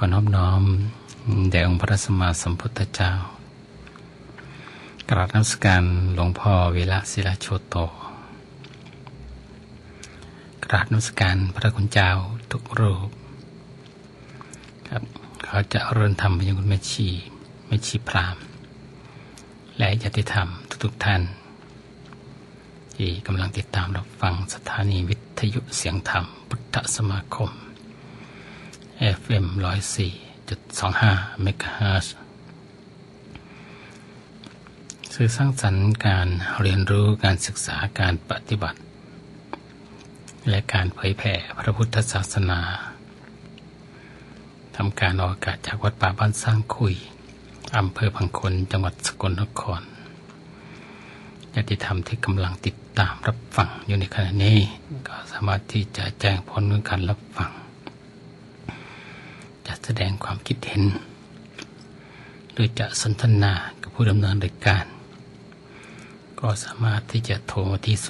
ขอนอบน้อมแด่องค์พระสัมมาสัมพุทธเจ้ากราบนมัสการหลวงพ่อเวลาศิลาโชโต กราบนมัสการพระคุณเจ้าทุกรูป ครับเขาจะเริ่มทำไปยังคุณแม่ชีแม่ชีพราม และญาติธรรมทุกๆท่าน ที่กำลังติดตามรับฟังสถานีวิทยุเสียงธรรมพุทธสมาคม FM 104.25เมกะเฮิรตซ์สื่อสร้างสรรค์การเรียนรู้การศึกษาการปฏิบัติ และการเผยแผ่พระพุทธศาสนาทำการออกอากาศจากวัดป่าบ้านสร้างคุยอำเภอพังคนจังหวัดสกลนครญาติธรรมที่กำลังติดตามรับฟังอยู่ในขณะนี้ ก็สามารถที่จะแจ้งผลของการรับฟัง จะแสดงความคิดเห็นหรือจะสนทนากับผู้ดำเนินรายการ ก็สามารถที่จะโทรมาที่ 042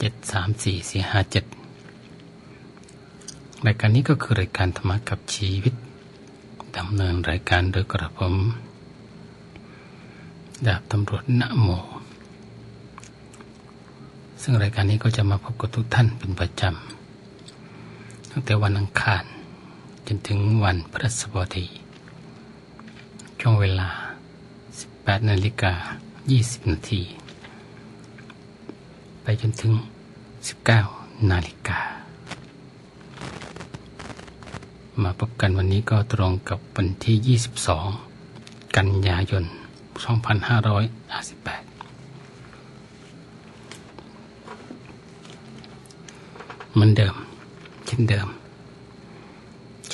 734 457 รายการนี้ก็คือรายการธรรมะกับชีวิตดำเนินรายการโดยกระผมดาบตำรวจณโม ซึ่งรายการนี้ก็จะมาพบกับทุกท่านเป็นประจำ ตั้งแต่วันอังคาร จนถึงวันพฤหัสบดีช่วงเวลา 18นาฬิกา20 นาที ไปจนถึง 19 นาฬิกา มาพบกันวันนี้ก็ตรงกับวันที่ 22 กันยายน 2558เหมือนเดิมเช่นเดิม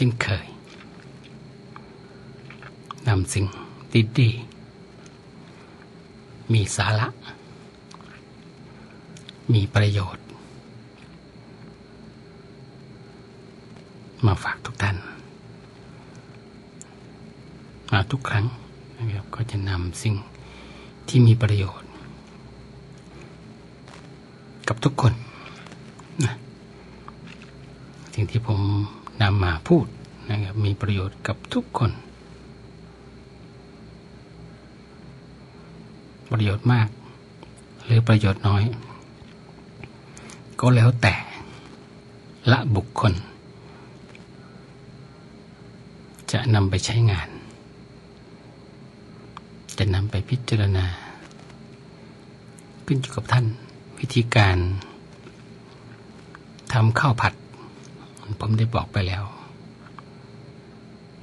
ช่นเคยนำสิ่งดีๆ มีสาระ มีประโยชน์ มาฝากทุกท่าน มาทุกครั้งนะครับก็จะนำสิ่งที่มีประโยชน์ กับทุกคนนะสิ่งที่ผม นำมาพูดนะครับมีประโยชน์กับทุกคน ประโยชน์มาก หรือประโยชน์น้อย ก็แล้วแต่ละบุคคล จะนำไปใช้งาน จะนำไปพิจารณา ขึ้นอยู่กับท่านวิธีการทำข้าวผัด ผมได้บอกไปแล้ว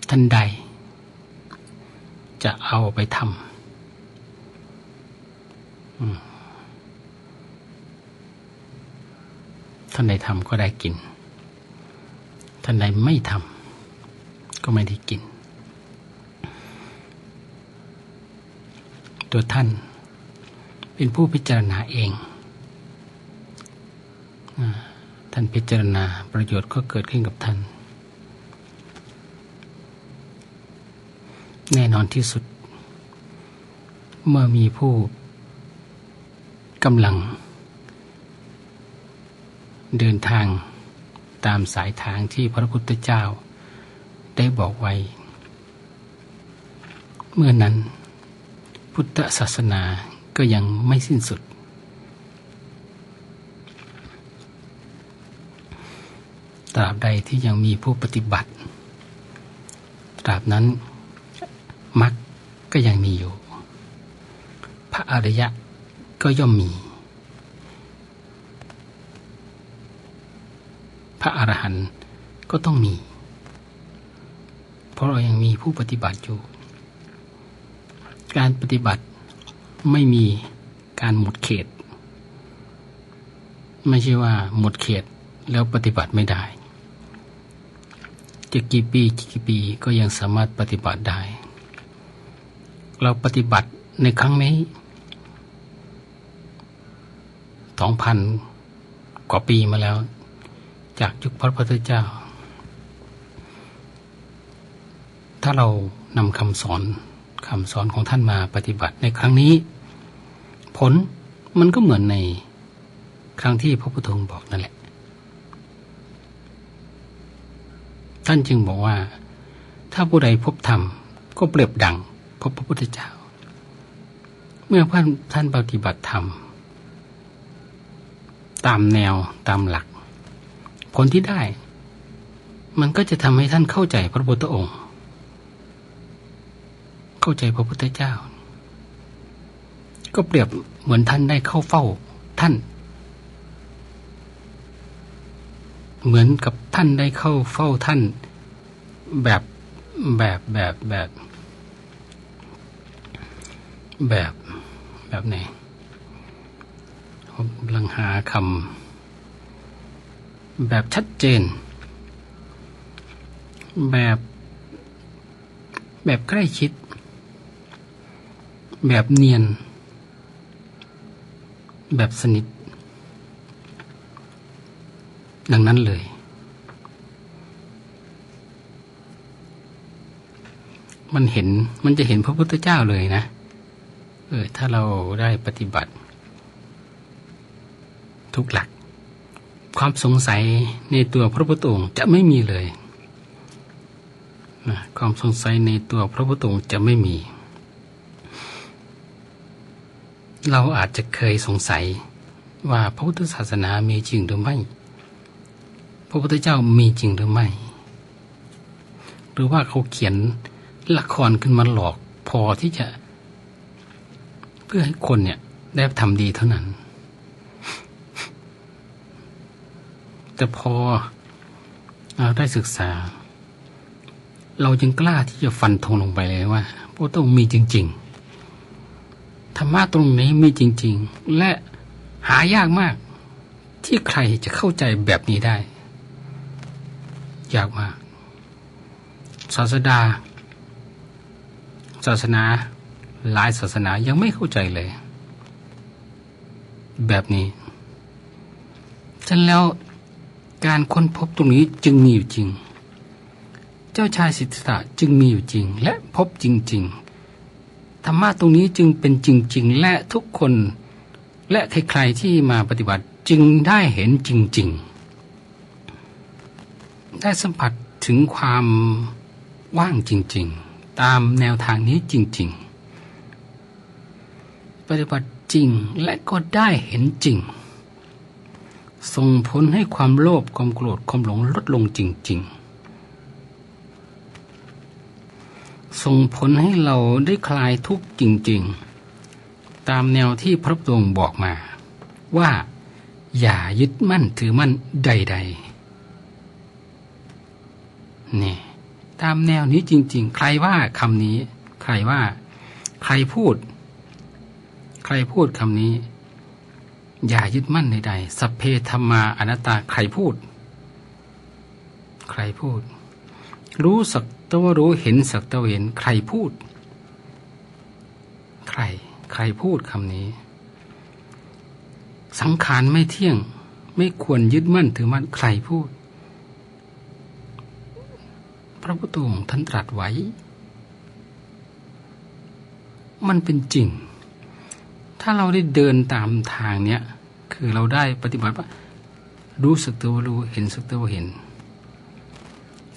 ท่านใด จะเอาไปทำท่านใดทำก็ได้กิน ท่านใดไม่ทำก็ไม่ได้กิน ตัวท่านเป็นผู้พิจารณาเองอา ท่านพิจารณาประโยชน์ก็เกิดขึ้นกับท่าน แน่นอนที่สุด เมื่อมีผู้กำลัง เดินทางตามสายทางที่พระพุทธเจ้า ได้บอกไว้ เมื่อนั้นพุทธศาสนาก็ยังไม่สิ้นสุด ตราบใดที่ยังมีผู้ปฏิบัติ ตราบนั้นมรรคก็ยังมีอยู่ พระอริยะก็ย่อมมี พระอรหันต์ก็ต้องมี เพราะเรายังมีผู้ปฏิบัติอยู่ การปฏิบัติไม่มีการหมดเขต ไม่ใช่ว่าหมดเขตแล้วปฏิบัติไม่ได้ จะกี่ปีกี่ปีก็ยังสามารถปฏิบัติได้ เราปฏิบัติในครั้งนี้สองพันกว่าปีมาแล้ว จากยุคพระพุทธเจ้า ถ้าเรานำคำสอนคำสอนของท่านมาปฏิบัติในครั้งนี้ ผลมันก็เหมือนในครั้งที่พระพุทธองค์บอกนั่นแหละ ท่านจึงบอกว่า ถ้าผู้ใดพบธรรมก็เปรียบดังพบพระพุทธเจ้า เมื่อท่านท่านปฏิบัติธรรม ตามแนวตามหลัก ผลที่ได้ มันก็จะทำให้ท่านเข้าใจพระพุทธองค์ เข้าใจพระพุทธเจ้า ก็เปรียบเหมือนท่านได้เข้าเฝ้าท่าน เหมือนกับท่านได้เข้าเฝ้าท่าน แบบแบบแบบแบบแบบแบบไหนผมกำลังหาคำแบบชัดเจน แบบ แบบใกล้ชิด แบบเนียน แบบสนิท ดังนั้นเลย มันเห็นมันจะเห็นพระพุทธเจ้าเลยนะ เออ ถ้าเราได้ปฏิบัติ ทุกหลัก ความสงสัยในตัวพระพุทธองค์จะไม่มีเลยนะความสงสัยในตัวพระพุทธองค์จะไม่มี เราอาจจะเคยสงสัยว่าพระพุทธศาสนามีจริงหรือไม่ พระพุทธเจ้ามีจริงหรือไม่ หรือว่าเขาเขียน ละครขึ้นมาหลอกพอที่จะ เพื่อให้คนเนี่ย ได้ทำดีเท่านั้น แต่พอเราได้ศึกษา เราจึงกล้าที่จะฟันธงลงไปเลยว่าพระต้องมีจริง ๆ ธรรมะตรงนี้มีจริง ๆ และหายากมาก ที่ใครจะเข้าใจแบบนี้ได้ ยากมากศาสดา ศาสนาหลายศาสนายังไม่เข้าใจเลย แบบนี้ฉะนั้นแล้วการค้นพบตรงนี้จึงมีอยู่จริง เจ้าชายสิทธัตถะจึงมีอยู่จริง และพบจริง ๆ ธรรมะตรงนี้จึงเป็นจริง ๆ และทุกคนและใครๆที่มาปฏิบัติจึงได้เห็นจริง ๆ ได้สัมผัสถึงความว่างจริง ๆ ตามแนวทางนี้จริง ๆ ปฏิบัติจริงและก็ได้เห็นจริง ส่งผลให้ความโลภความโกรธความหลงลดลงจริง ๆ ส่งผลให้เราได้คลายทุกข์จริง ๆ ตามแนวที่พระพุทธองค์บอกมา ว่าอย่ายึดมั่นถือมั่นใด ๆ นี่ ตามแนวนี้จริง ๆ ใครว่าคำนี้ ใครว่า ใครพูด ใครพูดคำนี้ อย่ายึดมั่นใดๆสัพเพธรรมาอนัตตาใครพูด ใครพูด รู้สักตวรู้เห็นสักตวเห็น ใครพูด ใคร ใครพูดคำนี้ สังขารไม่เที่ยง ไม่ควรยึดมั่นถือมั่นใครพูด ระพุทธองค์ท่านตรัสไว้ มันเป็นจริง ถ้าเราได้เดินตามทางเนี้ยคือเราได้ปฏิบัติว่ารู้สึกตัวรู้ เห็นสึกตัวเห็น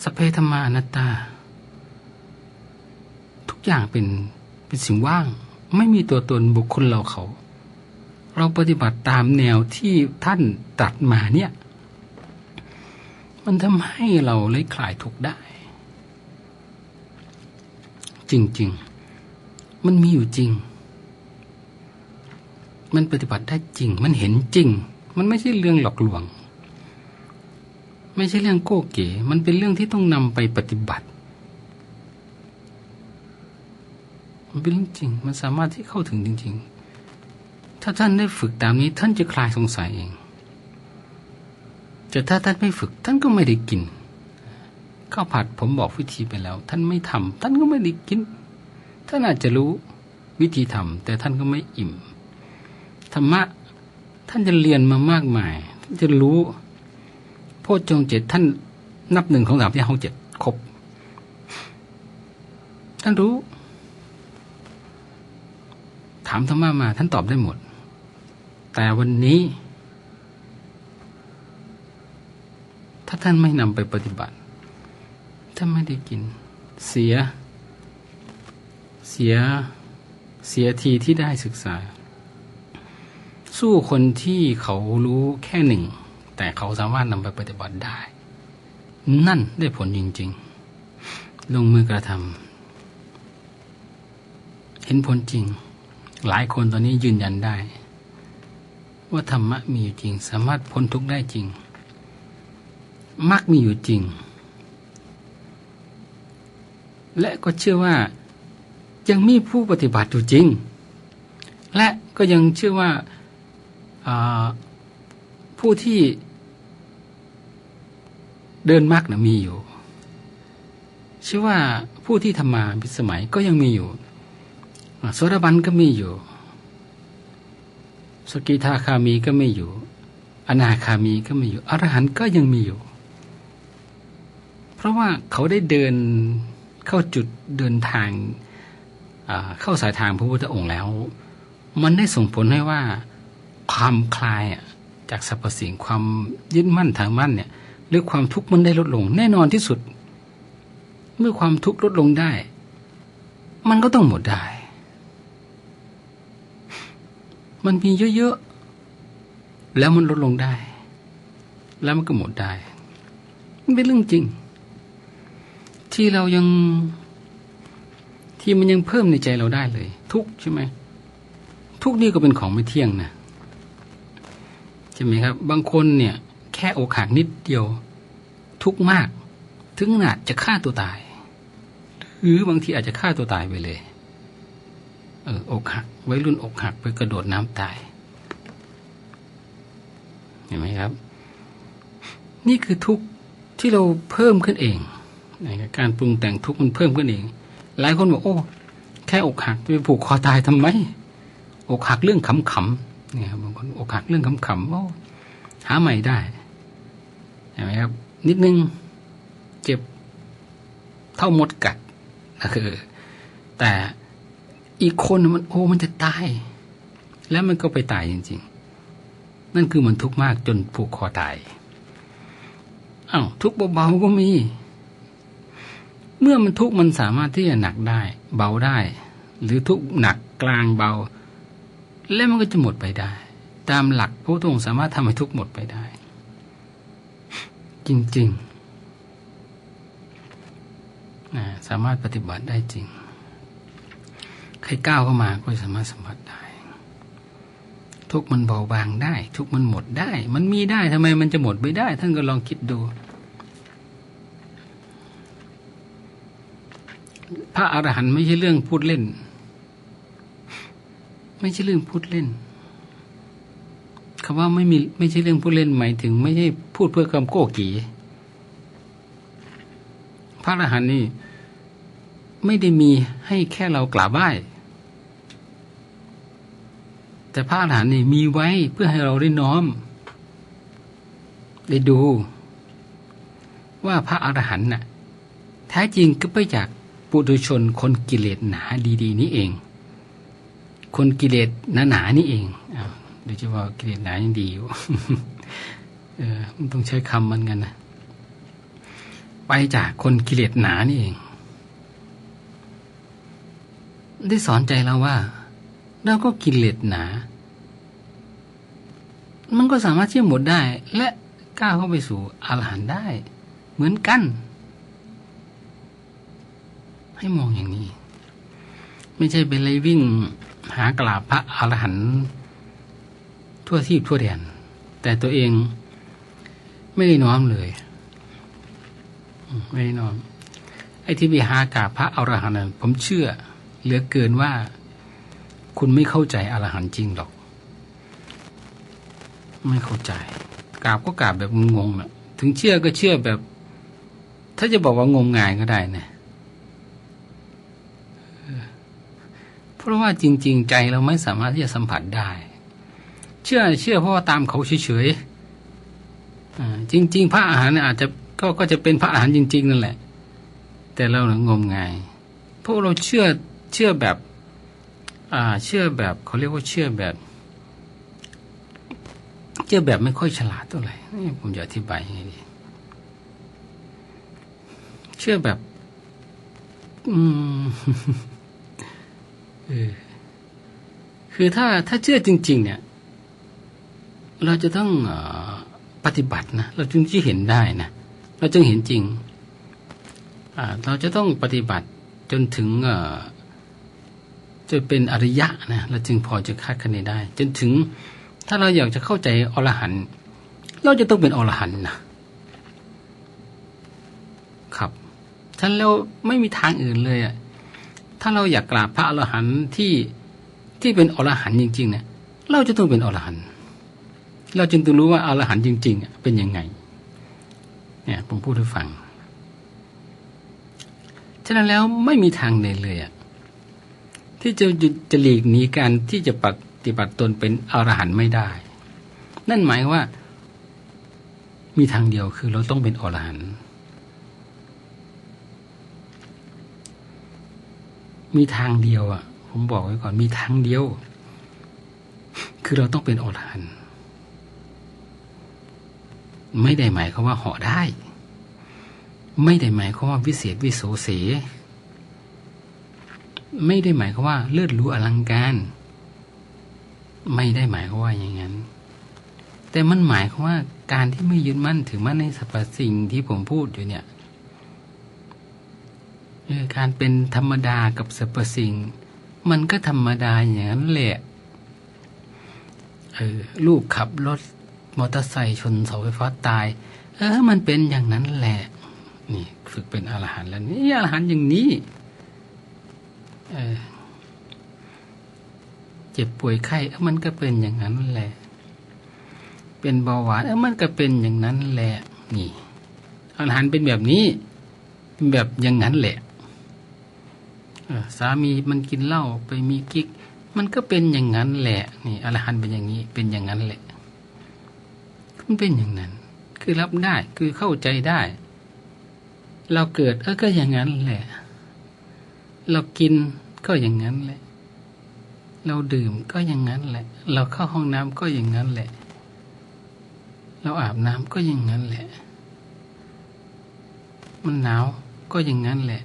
สเพธรรมานัตตา ทุกอย่างเป็นเป็นสิ่งว่าง ไม่มีตัวตนบุคคลเราเขา เราปฏิบัติตามแนวที่ท่านตรัสมาเนี่ย มันทำให้เราเลยคลายทุกข์ได้ จริง ๆ มันมีอยู่จริง มันปฏิบัติได้จริง มันเห็นจริง มันไม่ใช่เรื่องหลอกลวง ไม่ใช่เรื่องโก้เก๋ มันเป็นเรื่องที่ต้องนำไปปฏิบัติ มันเป็นเรื่องจริง มันสามารถที่เข้าถึงจริง ๆ ถ้าท่านได้ฝึกตามนี้ ท่านจะคลายสงสัยเอง แต่ถ้าท่านไม่ฝึก ท่านก็ไม่ได้กิน ข้าวผัดผมบอกวิธีไปแล้ว ท่านไม่ทำท่านก็ไม่ได้กิน ท่านอาจจะรู้วิธีทำแต่ท่านก็ไม่อิ่มธรรมะท่านจะเรียนมามากมาย ท่านจะรู้โพชฌงเจ็ดท่านนับหนึ่งของสามที่ห้องเจ็ดครบท่านรู้ ถามธรรมะมา ท่านตอบได้หมด แต่วันนี้ ถ้าท่านไม่นำไปปฏิบัติ ถ้าไม่ได้กิน เสีย เสีย เสียทีที่ได้ศึกษา สู้คนที่เขารู้แค่หนึ่ง แต่เขาสามารถนำไปปฏิบัติได้ นั่นได้ผลจริง ๆ ลงมือกระทำเห็นผลจริง หลายคนตอนนี้ยืนยันได้ ว่าธรรมะมีอยู่จริง สามารถพ้นทุกข์ได้จริงมรรคมีอยู่จริง และก็เชื่อว่ายังมีผู้ปฏิบัติอยู่จริง และก็ยังเชื่อว่าผู้ที่เดินมรรคนะมีอยู่ เชื่อว่าผู้ที่ทำมาพิสมัยก็ยังมีอยู่โสดาบันก็มีอยู่ สกิทาคามีก็ไม่อยู่ อนาคามีก็ไม่อยู่ อรหันต์ก็ยังมีอยู่ เพราะว่าเขาได้เดิน เข้าจุดเดินทางเข้าสายทางพระพุทธองค์แล้ว มันได้ส่งผลให้ว่าความคลายจากสรรพสิ่งความยึดมั่นทางมั่นเนี่ยหรือความทุกข์มันได้ลดลง แน่นอนที่สุด เมื่อความทุกข์ลดลงได้ มันก็ต้องหมดได้ มันมีเยอะๆแล้วมันลดลงได้ แล้วมันก็หมดได้ มันเป็นเรื่องจริง ที่เรายังที่มันยังเพิ่มในใจเราได้เลย ทุกใช่ไหมทุกนี่ก็เป็นของไม่เที่ยงนะใช่ไหมครับ บางคนเนี่ย แค่อกหักนิดเดียว ทุกมาก ถึงขนาดจะฆ่าตัวตาย หรือบางทีอาจจะฆ่าตัวตายไปเลย เอออกหักไว้รุ่นอกหักไปกระโดดน้ำตาย เห็นไหมครับ นี่คือทุกที่เราเพิ่มขึ้นเอง การปรุงแต่งทุกมันเพิ่มขึ้นเอง หลายคนบอกโอ้แค่อกหักไปผูกคอตายทำไม อกหักเรื่องขำๆเนี่ยบางคนอกหักเรื่องขำๆโอ้หาใหม่ได้เห็นไหมครับ นิดนึงเจ็บเท่ามดกัดคือ แต่อีกคนมันโอ้มันจะตาย แล้วมันก็ไปตายจริง ๆ นั่นคือมันทุกข์มากจนผูกคอตายอา้าวทุกข์เบาๆก็มี เมื่อมันทุกข์มันสามารถที่จะหนักได้ เบาได้ หรือทุกข์หนักกลางเบา แล้วมันก็จะหมดไปได้ ตามหลักพระองค์สามารถทำให้ทุกข์หมดไปได้ จริงๆสามารถปฏิบัติได้จริง ใครก้าวเข้ามาก็สามารถสัมผัสได้ ทุกมันเบาบางได้ ทุกมันหมดได้ มันมีได้ทำไมมันจะหมดไปได้ ท่านก็ลองคิดดู พระอรหันต์ไม่ใช่เรื่องพูดเล่น ไม่ใช่เรื่องพูดเล่นคำว่าไม่มีไม่ใช่เรื่องพูดเล่นหมายถึง ไม่ใช่พูดเพื่อคำโก้กีพระอรหันต์นี่ ไม่ได้มีให้แค่เรากราบไหว้แต่พระอรหันต์นี่มีไว้เพื่อให้เราได้น้อม ได้ดู ว่าพระอรหันต์น่ะ แท้จริงก็ไปจาก ปุถุชนคนกิเลสหนาดี ๆ นี้เอง คนกิเลสหนาๆนี่เองอ้าโดยเฉพาะกิเลสหนายังดีอยู่เออมันต้องใช้คำมันกันนะไปจากคนกิเลสหนานี่เอง ได้สอนใจเราว่าเราก็กิเลสหนา มันก็สามารถเชื่อมหมดได้ และก้าวเข้าไปสู่อรหันต์ได้ เหมือนกัน ให้มองอย่างนี้ ไม่ใช่เป็นเลยวิ่งหากราบพระอรหันต์ทั่วที่ทั่วแดน แต่ตัวเองไม่ได้น้อมเลย ไม่ได้น้อม ไอ้ที่ไปหากราบพระอรหันต์ผมเชื่อ เหลือเกินว่า คุณไม่เข้าใจอรหันต์จริงหรอก ไม่เข้าใจกราบก็กราบแบบงงๆนะถึงเชื่อก็เชื่อแบบ ถ้าจะบอกว่างมงายก็ได้นะ เพราะว่าจริง ๆ ใจเราไม่สามารถที่จะสัมผัสได้ เชื่อเชื่อเพราะว่าตามเขาเฉยๆจริง ๆ พระอาหารอาจจะก็ก็จะเป็นพระอาหารจริง ๆ นั่นแหละ แต่เรางมงายพราะเราเชื่อเชื่อแบบ อ่า เชื่อแบบเขาเรียกว่าเชื่อแบบ เชื่อแบบไม่ค่อยฉลาดเท่าไหร่นี่ผมจะอธิบายยังไงดีเชื่อแบบ อืม คือถ้าถ้าเชื่อจริง ๆ เนี่ย เราจะต้องอปฏิบัตินะเราจึงจะเห็นได้นะเราจึงเห็นจริงเราจะต้องปฏิบัติจนถึงจะเป็นอริยะนะเราจึงพอจะคาดคะเนได้ จนถึง ถ้าเราอยากจะเข้าใจอรหันต์เราจะต้องเป็นอรหันต์นะครับ ฉันแล้วไม่มีทางอื่นเลยอะ ถ้าเราอยากกราบพระอรหันต์ที่ที่เป็นอรหันต์จริงๆเนี่ยเราจะต้องเป็นอรหันต์เราจึงต้องรู้ว่าอรหันต์จริง ๆ เป็นยังไง เนี่ยผมพูดให้ฟังฉะนั้นแล้วไม่มีทางเลยเลยอะที่จะจะหลีกหนีการที่จะปฏิบัติตนเป็นอรหันต์ไม่ได้ นั่นหมายว่า มีทางเดียวคือเราต้องเป็นอรหันต์ มีทางเดียวอะ ผมบอกไว้ก่อนมีทางเดียว คือเราต้องเป็นอรหันต์ไม่ได้หมายความว่าเหาะได้ ไม่ได้หมายความว่าวิเศษวิโสเส ไม่ได้หมายความว่าเลิศรู้อลังการ ไม่ได้หมายความว่าอย่างนั้น แต่มันหมายความว่าการที่ไม่ยึดมั่นถือมั่นในสรรพสิ่งที่ผมพูดอยู่เนี่ย การเป็นธรรมดากับสรรพสิ่ง มันก็ธรรมดาอย่างนั้นแหละเออลูกขับรถมอเตอร์ไซค์ชนเสาไฟฟ้าตาย เออ มันเป็นอย่างนั้นแหละ นี่ ฝึกเป็นอรหันต์แล้วนี่อรหันต์อย่างนี้ เออเจ็บป่วยไข้เออมันก็เป็นอย่างนั้นแหละ เป็นเบาหวานเออมันก็เป็นอย่างนั้นแหละ นี่อรหันต์เป็นแบบนี้ เป็นแบบอย่างนั้นแหละ สามีมันกินเหล้าไปมีกิ๊ก มันก็เป็นอย่างนั้นแหละ นี่อรหันเป็นอย่างนี้เป็นอย่างนั้นแหละมันเป็นอย่างนั้น คือรับได้คือเข้าใจได้ เราเกิดเออก็อย่างนั้นแหละ เรากินก็อย่างนั้นแหละ เราดื่มก็อย่างนั้นแหละ เราเข้าห้องน้ำก็อย่างนั้นแหละ เราอาบน้ำก็อย่างนั้นแหละ มันหนาวก็อย่างนั้นแหละ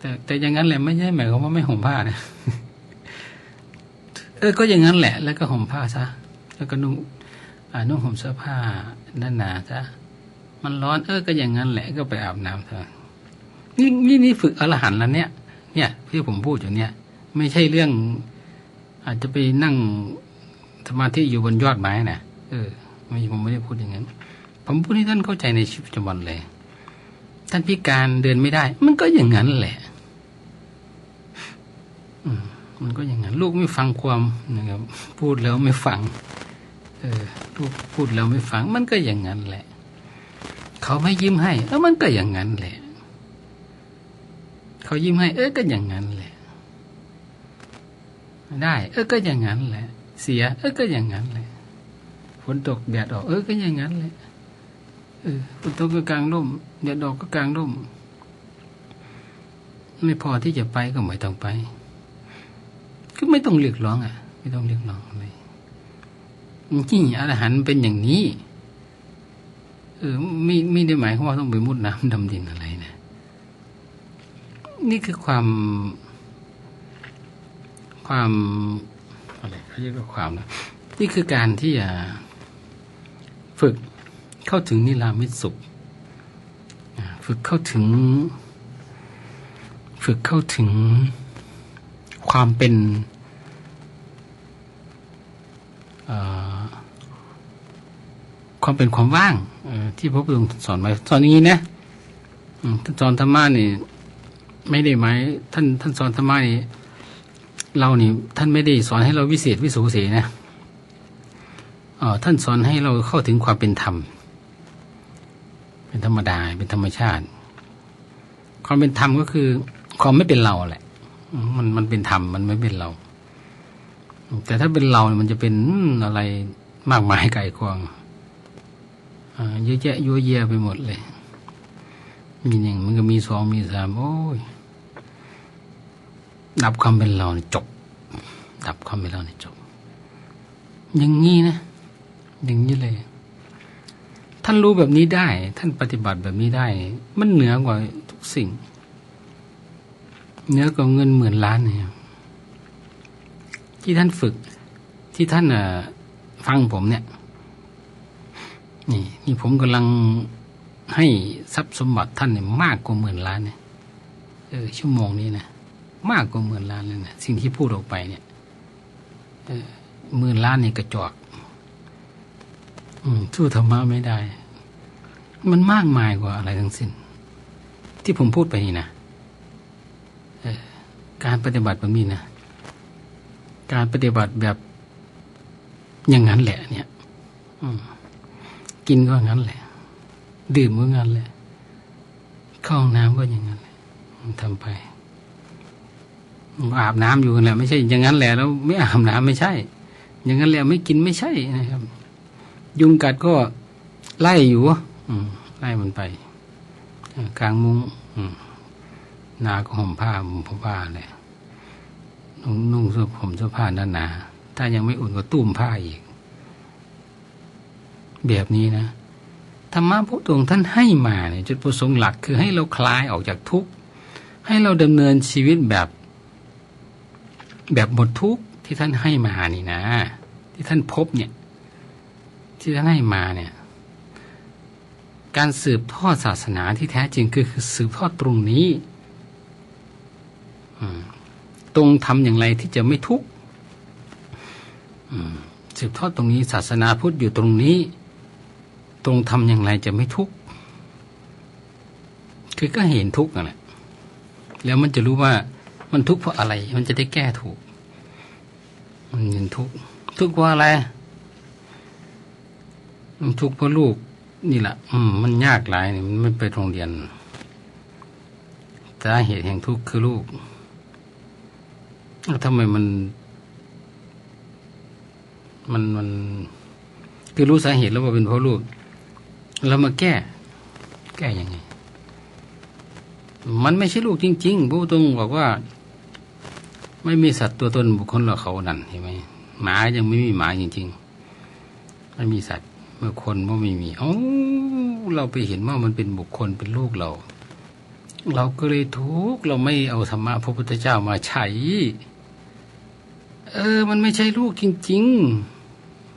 แต่แต่อย่างนั้นแหละไม่ใช่หมายความว่าไม่ห่มผ้านะเออก็อย่างนั้นแหละ แล้วก็ห่มผ้าซะแล้วก็นุ่งนุ่งห่มเสื้อผ้าหนาซะมันร้อนเออก็อย่างนั้นแหละก็ไปอาบน้ำเถอะนี่นี่นี่ฝึกอรหันต์แล้วเนี่ย เนี่ยที่ผมพูดอยู่เนี่ย ไม่ใช่เรื่อง อาจจะไปนั่งสมาธิอยู่บนยอดไม้นะเออไม่ผมไม่ได้พูดอย่างนั้นผมพูดให้ท่านเข้าใจในชีวิตประจำวันเลย ท่านพิการเดินไม่ได้ มันก็อย่างนั้นแหละ มันก็อย่างนั้นลูกไม่ฟังความนะครับ พูดแล้วไม่ฟัง เออลูกพูดแล้วไม่ฟัง มันก็อย่างนั้นแหละ เขาไม่ยิ้มให้เออมันก็อย่างนั้นแหละ เขายิ้มให้ เออก็อย่างนั้นแหละ ได้ เออก็อย่างนั้นแหละ เสีย เออก็อย่างนั้นแหละฝนตกแดดออก เออก็อย่างนั้นแหละเออฝนตกก็กลางร่มแดดออกก็กลางร่ม ไม่พอที่จะไปก็ไม่ต้องไป ก็ไม่ต้องเรียกร้องอะ ไม่ต้องเรียกร้องอะไรนี่อรหันเป็นอย่างนี้เออไม่ไม่ได้หมายความว่าต้องไปมุดน้ำดำดินอะไรนะนี่คือความความอะไรเขาเรียกว่าความนะนี่คือการที่จะฝึกเข้าถึงนิรามิตสุขฝึกเข้าถึง ฝึกเข้าถึงความเป็น ความเป็นความว่างที่พระพุทธองค์สอนไว้สอนอย่างนี้นะท่านสอนธรรมะนี่ไม่ได้หมายท่านท่านสอนธรรมะนี่เรานี่ท่านไม่ได้สอนให้เราวิเศษวิโสเสนะท่านสอนให้เราเข้าถึงความเป็นธรรม เป็นธรรมดาเป็นธรรมชาติ ความเป็นธรรมก็คือ ความไม่เป็นเราแหละ มันมันเป็นธรรมมันไม่เป็นเรา แต่ถ้าเป็นเรามันจะเป็นอะไรมากมายไก่กองเยอะแยะยั่วเยะไปหมดเลย มีหนึ่งมันก็มีสองมีสามโอ้ยดับความเป็นเราเนี่ยจบ ดับความเป็นเราเนี่ยจบ อย่างนี้นะ อย่างนี้เลย ท่านรู้แบบนี้ได้ ท่านปฏิบัติแบบนี้ได้ มันเหนือกว่าทุกสิ่ง เหนือกว่าเงินหมื่นล้านเนี่ย ที่ท่านฝึกที่ท่านฟังผมเนี่ย นี่นี่ผมกำลังให้ทรัพย์สมบัติท่านเนี่ยมากกว่าหมื่นล้านเนี่ยเออชั่วโมงนี้นะมากกว่าหมื่นล้านเลยนะสิ่งที่พูดออกไปเนี่ยเออหมื่นล้านนี่กระจอกอืมสู้ธรรมะไม่ได้ มันมากมายกว่าอะไรทั้งสิ้น ที่ผมพูดไปนี่นะออการปฏิบัติแบบนี้นะ การปฏิบัติแบบอย่างนั้นแหละ เนี่ยกินก็งั้นแหละ ดื่มก็งั้นแหละ เข้าห้องน้ำก็อย่างนั้นแหละทำไปอาบน้ำอยู่กันแหละไม่ใช่ อย่างนั้นแหละแล้วไม่อาบน้ำไม่ใช่ อย่างนั้นแหละไม่กินไม่ใช่นะครับ ยุงกัดก็ไล่อยู่อืมไล่มันไปกลางมุ้งอืมนาก็ห่มผ้าห่มผ้าเลย นุ่งนุ่งเสื้อผมเสื้อผ้าหนาหนาๆถ้ายังไม่อุ่นก็ตุ้มผ้าอีก แบบนี้นะธรรมะพระองค์ท่านให้มาเนี่ยจุดประสงค์หลักคือให้เราคลายออกจากทุกข์ให้เราดำเนินชีวิตแบบ แบบหมดทุกข์ที่ท่านให้มานี่นะ ที่ท่านพบเนี่ย ที่ท่านให้มาเนี่ย การสืบทอดศาสนาที่แท้จริงคือคือสืบทอดตรงนี้ อืม ตรงทำอย่างไรที่จะไม่ทุกข์สืบทอดตรงนี้ศาสนาพุทธอยู่ตรงนี้ ตรงทำอย่างไรจะไม่ทุกข์คือก็เห็นทุกข์นั่นแหละแล้วมันจะรู้ว่ามันทุกข์เพราะอะไร มันจะได้แก้ถูก มันเห็นทุกข์ทุกข์เพราะอะไรมันทุกข์เพราะลูกนี่แหละอืมมันยากหลายนี่มันไม่ไปโรงเรียนสาเหตุแห่งทุกข์คือลูก ทำไมมัน มันมัน คือรู้สาเหตุแล้วว่าเป็นเพราะลูกแล้วมาแก้ แก้ยังไง มันไม่ใช่ลูกจริง ๆ ผู้ตรงบอกว่า ไม่มีสัตว์ตัวตนบุคคลหรอกเขานั่นเห็นไหมหมายังไม่มีหมาจริง ๆ ไม่มีสัตว์เมื่อคนว่าไม่มีเอ้าเราไปเห็นว่ามันเป็นบุคคลเป็นลูกเรา เราก็เลยทุกข์เราไม่เอาธรรมะพระพุทธเจ้ามาใช้ เออ มันไม่ใช่ลูกจริง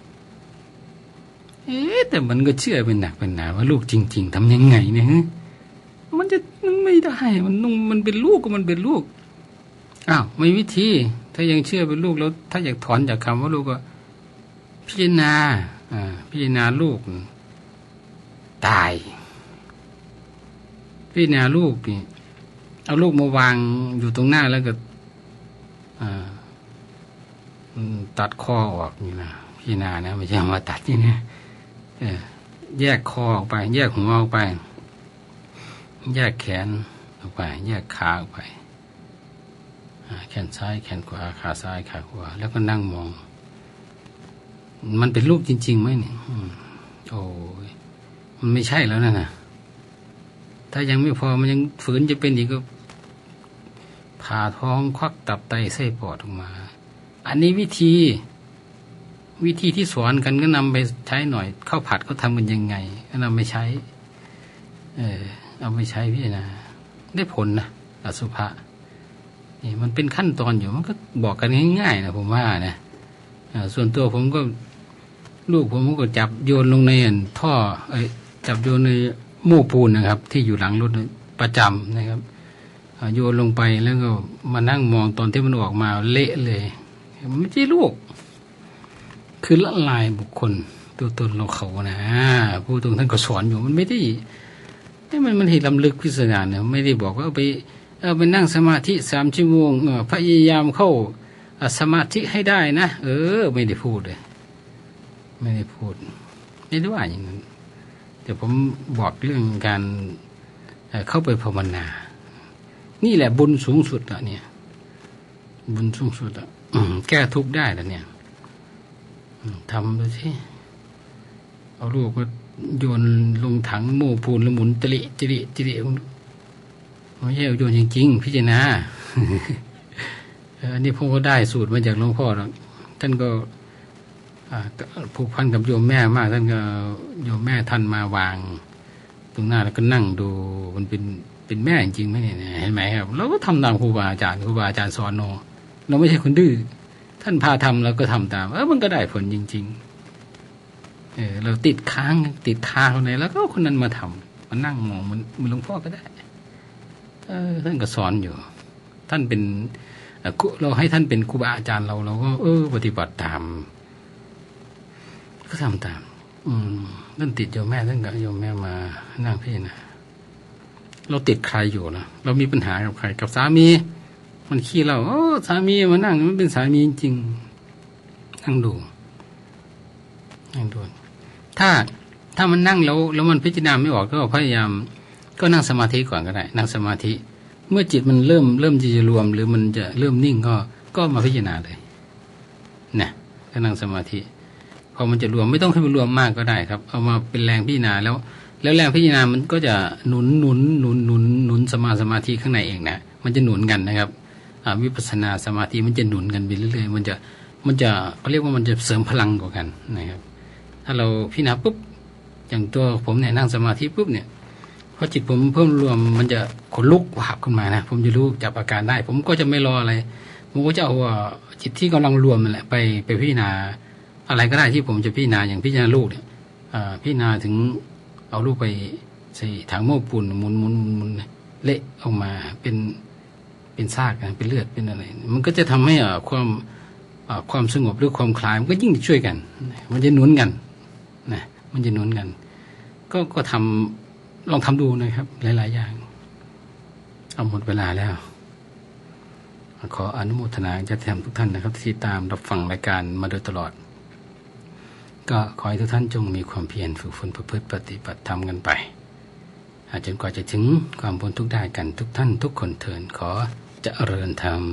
ๆ เอ๊ะแต่มันก็เชื่อเป็นหนักเป็นหนาว่าลูกจริง ๆทำยังไงเนี่ยมันจะไม่ได้ มันนุ่งมันเป็นลูกก็มันเป็นลูกอ้าวไม่วิธี ถ้ายังเชื่อเป็นลูกแล้ว ถ้าอยากถอนจากคำว่าลูกก็ พิจารณาอ่าพิจารณาลูก ตาย พิจารณาลูกนี่เอาลูกมาวางอยู่ตรงหน้าแล้วก็อ่า ตัดคอออกนี่นะพิจารณานะไม่ใช่มาตัดนี่นะแยกคอออกไป แยกหัวออกไป แยกแขนออกไป แยกขาออกไปแขนซ้ายแขนขวาขาซ้ายขาขวาแล้วก็นั่งมอง มันเป็นลูกจริงๆไหมเนี่ยโอ้ยมันไม่ใช่แล้วนะนะถ้ายังไม่พอมันยังฝืนจะเป็นอีกก็ผ่าท้องควักตับไตไส้ปอดออกมา อันนี้วิธีวิธีที่สอนกันก็นำไปใช้หน่อยข้าวผัดเขาทำกันยังไง ก็นำไปใช้ เออเอาไปใช้พี่นะได้ผลนะอสุภะนี่มันเป็นขั้นตอนอยู่มันก็บอกกันง่ายๆนะผมว่านะส่วนตัวผมก็ลูกผมก็จับโยนลงในท่อ เอ้จับโยนในโม้ปูนนะครับ ที่อยู่หลังรถประจำนะครับโยนลงไปแล้วก็มานั่งมองตอนที่มันออกมาเละเลย ไม่ใช่ลูก คือละลายบุคคล ตัวตนเราเขานะผู้ตรงท่านก็สอนอยู่มันไม่ได้มันมันเหตุลำลึกพิสดารเนี่ยไม่ได้บอกว่าไปเอาไปนั่งสมาธิสามชั่วโมงพยายามเข้าสมาธิให้ได้นะเออ ไม่ได้พูดเลย ไม่ได้พูด ไม่ได้ว่าอย่างนั้นแต่ผมบอกเรื่องการเอ่อเข้าไปภาวนา นี่แหละบุญสูงสุดอะเนี่ย บุญสูงสุดอะแก้ทุกข์ได้แล้วเนี่ยทำดูสิเอาลูกก็โยนลงถังโม้ปูนแล้วหมุนจริจริจริไม่ใช่เอาโยนจริงๆพิจารณาอันนี้ผมก็ได้สูตรมาจากหลวงพ่อแล้วท่านก็ผูกพันกับโยมแม่มาก ท่านก็โยมแม่ท่านมาวาง ตรงหน้าแล้วก็นั่งดูมันเป็นเป็นแม่จริงไหมเนี่ยเห็นไหมครับเราก็ทำตามครูบาอาจารย์ครูบาอาจารย์สอนเนอะ เราไม่ใช่คนดื้อท่านพาทำเราก็ทำตาม เออมันก็ได้ผลจริง ๆ เออเราติดค้างติดคาคนไหนแล้วก็คนนั้นมาทำมานั่งมองมันมันหลวงพ่อก็ได้ เออ ท่านก็สอนอยู่ ท่านเป็นเราให้ท่านเป็นครูบาอาจารย์เราเราก็เออ ปฏิบัติตาม ก็ทำตาม อืมท่านติดโยมแม่ท่านกับโยมแม่มานั่งพี่นะเราติดใครอยู่นะเรามีปัญหากับใครกับสามี มันขี้เราโอ้สามีมานั่งมันเป็นสามีจริงนั่งดูนั่งดูถ้าถ้ามันนั่งแล้วแล้วมันพิจารณาไม่ออกก็พยายาม ก็นั่งสมาธิก่อนก็ได้ นั่งสมาธิ เมื่อจิตมันเริ่มเริ่มจะรวม หรือมันจะเริ่มนิ่งก็ก็มาพิจารณาเลยนะก็นั่งสมาธิพอมันจะรวมไม่ต้องให้มันรวมมากก็ได้ครับ เอามาเป็นแรงพิจารณาแล้ว แล้วแรงพิจารณามันก็จะหนุนหนุนหนุนหนุนหนุนสมาสมาธิข้างในเองนะมันจะหนุนกันนะครับ วิปัสสนาสมาธิมันจะหนุนกันไปเรื่อยๆมันจะมันจะเขาเรียกว่ามันจะเสริมพลังกว่ากันนะครับ ถ้าเราพิจารณาปุ๊บอย่างตัวผมเนี่ยนั่งสมาธิปุ๊บเนี่ยพอจิตผมเพิ่มรวมมันจะขนลุกวาบขึ้นมานะผมจะรู้จับอาการได้ ผมก็จะไม่รออะไรผมก็จะเอาจิตที่กำลังรวมนั่นแหละไปไปพิจารณาอะไรก็ได้ที่ผมจะพิจารณาอย่างพิจารณาลูกเนี่ยพิจารณาถึงเอาลูกไปใส่ถังโม้ปูนหมุนหมุนหมุนเละออกมาเป็น เป็นซากนเป็นเลือดเป็นอะไร มันก็จะทำให้อ่าความอ่าความสงบหรือความคลายมันก็ยิ่งช่วยกัน มันจะหนุนกันนะมันจะหนุนกัน ก็ก็ทำลองทำดูนะครับ หลาย ๆ อย่าง เอาหมดเวลาแล้ว ขออนุโมทนาจะแทมทุกท่านนะครับ ที่ตามรับฟังรายการมาโดยตลอด ก็ขอให้ทุกท่านจงมีความเพียรฝึกฝนประพฤติปฏิบัติธรรมกันไปอาจจนกว่าจะถึงความพ้นทุกข์ได้กันทุกท่านทุกคนเถินขอ จเจริญธรรม